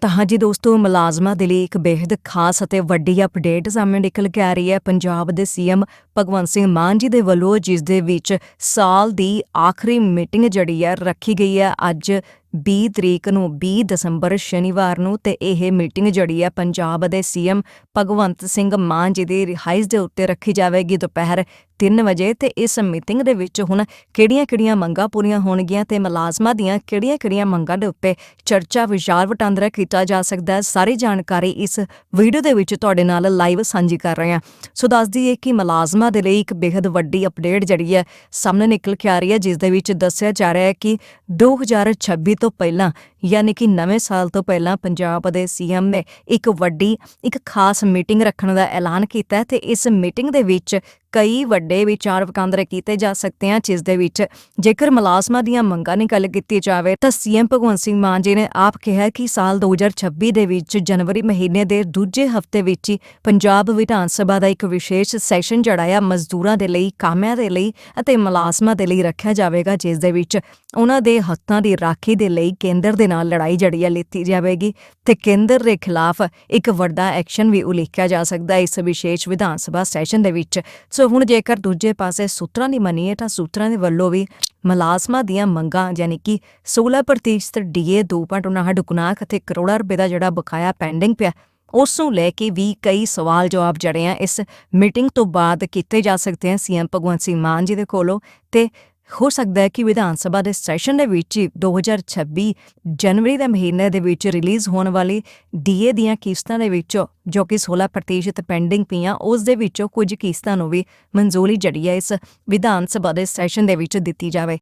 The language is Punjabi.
ਤਾਂ ਹਾਂਜੀ ਦੋਸਤੋ, ਮੁਲਾਜ਼ਮਾਂ ਦੇ ਲਈ ਇੱਕ ਬੇहद ਖਾਸ ਅਤੇ ਵੱਡੀ ਅਪਡੇਟ ਸਾਹਮਣੇ ਨਿਕਲ ਕੇ ਆ ਰਹੀ ਹੈ। ਪੰਜਾਬ ਦੇ ਸੀਐਮ ਭਗਵੰਤ ਸਿੰਘ ਮਾਨ ਜੀ ਦੇ ਵੱਲੋਂ ਜਿਸ ਦੇ ਵਿੱਚ ਸਾਲ ਦੀ ਆਖਰੀ ਮੀਟਿੰਗ ਜਿਹੜੀ ਹੈ, ਰੱਖੀ ਗਈ ਹੈ। ਅੱਜ 20 ਤਰੀਕ ਨੂੰ 20 ਦਸੰਬਰ ਸ਼ਨੀਵਾਰ ਨੂੰ ਤੇ ਇਹ ਮੀਟਿੰਗ ਜਿਹੜੀ ਹੈ ਪੰਜਾਬ ਦੇ ਸੀਐਮ ਭਗਵੰਤ ਸਿੰਘ ਮਾਨ ਜੀ ਦੀ ਰਿਹਾਇਸ਼ ਦੇ ਉੱਤੇ ਰੱਖੀ ਜਾਵੇਗੀ ਦੁਪਹਿਰ 3 ਵਜੇ ਤੇ ਇਸ ਮੀਟਿੰਗ ਦੇ ਵਿੱਚ ਹੁਣ ਕਿਹੜੀਆਂ-ਕਿਹੜੀਆਂ ਮੰਗਾਂ ਪੂਰੀਆਂ ਹੋਣਗੀਆਂ ਤੇ ਮੁਲਾਜ਼ਮਾਂ ਦੀਆਂ ਕਿਹੜੀਆਂ-ਕਿਹੜੀਆਂ ਮੰਗਾਂ ਦੇ ਉੱਤੇ ਚਰਚਾ ਵਿਚਾਰ ਵਟਾਂਦਰਾ ਕੀਤਾ ਜਾ ਸਕਦਾ ਹੈ। ਸਾਰੀ ਜਾਣਕਾਰੀ ਇਸ ਵੀਡੀਓ ਦੇ ਵਿੱਚ ਤੁਹਾਡੇ ਨਾਲ ਲਾਈਵ ਸਾਂਝੀ ਕਰ ਰਹੇ ਹਾਂ। ਸੋ ਦੱਸ ਦਈਏ ਕਿ ਮੁਲਾਜ਼ਮਾਂ ਦੇ ਲਈ ਇੱਕ ਬੇहद ਵੱਡੀ ਅਪਡੇਟ ਜਿਹੜੀ ਹੈ ਸਾਹਮਣੇ ਨਿਕਲ ਕੇ ਆ ਰਹੀ ਹੈ, ਜਿਸ ਦੇ ਵਿੱਚ ਦੱਸਿਆ ਜਾ ਰਿਹਾ ਹੈ ਕਿ 2026 ਤੋਂ ਪਹਿਲਾਂ, ਯਾਨੀ ਕਿ ਨਵੇਂ ਸਾਲ ਤੋਂ ਪਹਿਲਾਂ ਪੰਜਾਬ ਦੇ ਸੀਐਮ ਨੇ ਇੱਕ ਵੱਡੀ, ਇੱਕ ਖਾਸ ਮੀਟਿੰਗ ਰੱਖਣ ਦਾ ਐਲਾਨ ਕੀਤਾ ਤੇ ਇਸ ਮੀਟਿੰਗ ਦੇ ਵਿੱਚ ਕਈ ਵੱਡੇ ਵਿਚਾਰ ਵਟਾਂਦਰੇ ਕੀਤੇ ਜਾ ਸਕਦੇ ਹਨ ਜਿਸ ਦੇ ਵਿੱਚ ਜੇਕਰ ਮੁਲਾਜ਼ਮਾਂ ਦੀਆਂ ਮੰਗਾਂ ਦੀ ਗੱਲ ਕੀਤੀ ਜਾਵੇ, ਤਾਂ ਸੀਐਮ ਭਗਵੰਤ ਸਿੰਘ ਮਾਨ ਜੀ ਨੇ ਆਪ ਕਿਹਾ ਕਿ ਸਾਲ 2026 ਦੇ ਵਿੱਚ ਜਨਵਰੀ ਮਹੀਨੇ ਦੇ ਦੂਜੇ ਹਫ਼ਤੇ ਵਿੱਚ ਹੀ ਪੰਜਾਬ ਵਿਧਾਨ ਸਭਾ ਦਾ ਇੱਕ ਵਿਸ਼ੇਸ਼ ਸੈਸ਼ਨ ਜਿਹੜਾ ਆ, ਮਜ਼ਦੂਰਾਂ ਦੇ ਲਈ, ਕਾਮਿਆਂ ਦੇ ਲਈ ਅਤੇ ਮੁਲਾਜ਼ਮਾਂ ਦੇ ਲਈ ਰੱਖਿਆ ਜਾਵੇਗਾ, ਜਿਸ ਦੇ ਵਿੱਚ ਉਹਨਾਂ ਦੇ ਹੱਕਾਂ ਦੀ ਰਾਖੀ ਦੇ ਲਈ ਕੇਂਦਰ ਦੇ ਨਾਲ ਲੜਾਈ ਜੜੀ ਆ ਲਿੱਤੀ ਜਾਵੇਗੀ ਤੇ ਕੇਂਦਰ ਦੇ ਖਿਲਾਫ ਇੱਕ ਵੱਡਾ ਐਕਸ਼ਨ ਵੀ ਉਲੀਕਿਆ ਜਾ ਸਕਦਾ ਹੈ ਇਸ ਵਿਸ਼ੇਸ਼ ਵਿਧਾਨ ਸਭਾ ਸੈਸ਼ਨ ਦੇ ਵਿੱਚ। ਸੋ ਹੁਣ ਜੇਕਰ ਦੂਜੇ ਪਾਸੇ ਸੂਤਰਾਂ ਦੀ ਮੰਨੀਏ ਤਾਂ ਸੂਤਰਾਂ ਦੇ ਵੱਲੋਂ ਵੀ ਮੁਲਾਜ਼ਮਾਂ ਦੀਆਂ ਮੰਗਾਂ ਯਾਨੀ ਕਿ 16% ਡੀਏ 2.59 ਗੁਨਾਹ ਅਤੇ ਕਰੋੜਾਂ ਰੁਪਏ ਦਾ ਜਿਹੜਾ ਬਕਾਇਆ ਪੈਂਡਿੰਗ ਪਿਆ, ਉਸ ਨੂੰ ਲੈ ਕੇ ਵੀ ਕਈ ਸਵਾਲ ਜਵਾਬ ਜੜੇ ਆ। ਇਸ ਮੀਟਿੰਗ ਤੋਂ ਬਾਅਦ ਕੀਤੇ ਜਾ ਸਕਦੇ ਆ। ਸੀਐਮ ਭਗਵੰਤ ਸਿੰਘ ਮਾਨ ਜੀ ਦੇ ਕੋਲੋਂ ਤੇ ਹੋ ਸਕਦਾ ਹੈ ਕਿ ਵਿਧਾਨ ਸਭਾ ਦੇ ਸੈਸ਼ਨ ਦੇ ਵਿੱਚ ਹੀ 2026 ਜਨਵਰੀ ਦੇ ਮਹੀਨੇ ਦੇ ਵਿੱਚ ਰਿਲੀਜ਼ ਹੋਣ ਵਾਲੀ ਡੀਏ ਦੀਆਂ ਕਿਸ਼ਤਾਂ ਦੇ ਵਿੱਚੋਂ ਜੋ ਕਿ 16% ਪੈਂਡਿੰਗ ਪਈਆਂ, ਉਸ ਦੇ ਵਿੱਚੋਂ ਕੁਝ ਕਿਸ਼ਤਾਂ ਨੂੰ ਵੀ ਮਨਜ਼ੂਰੀ ਜੜੀ ਹੈ ਇਸ ਵਿਧਾਨ ਸਭਾ ਦੇ ਸੈਸ਼ਨ ਦੇ ਵਿੱਚ ਦਿੱਤੀ ਜਾਵੇ।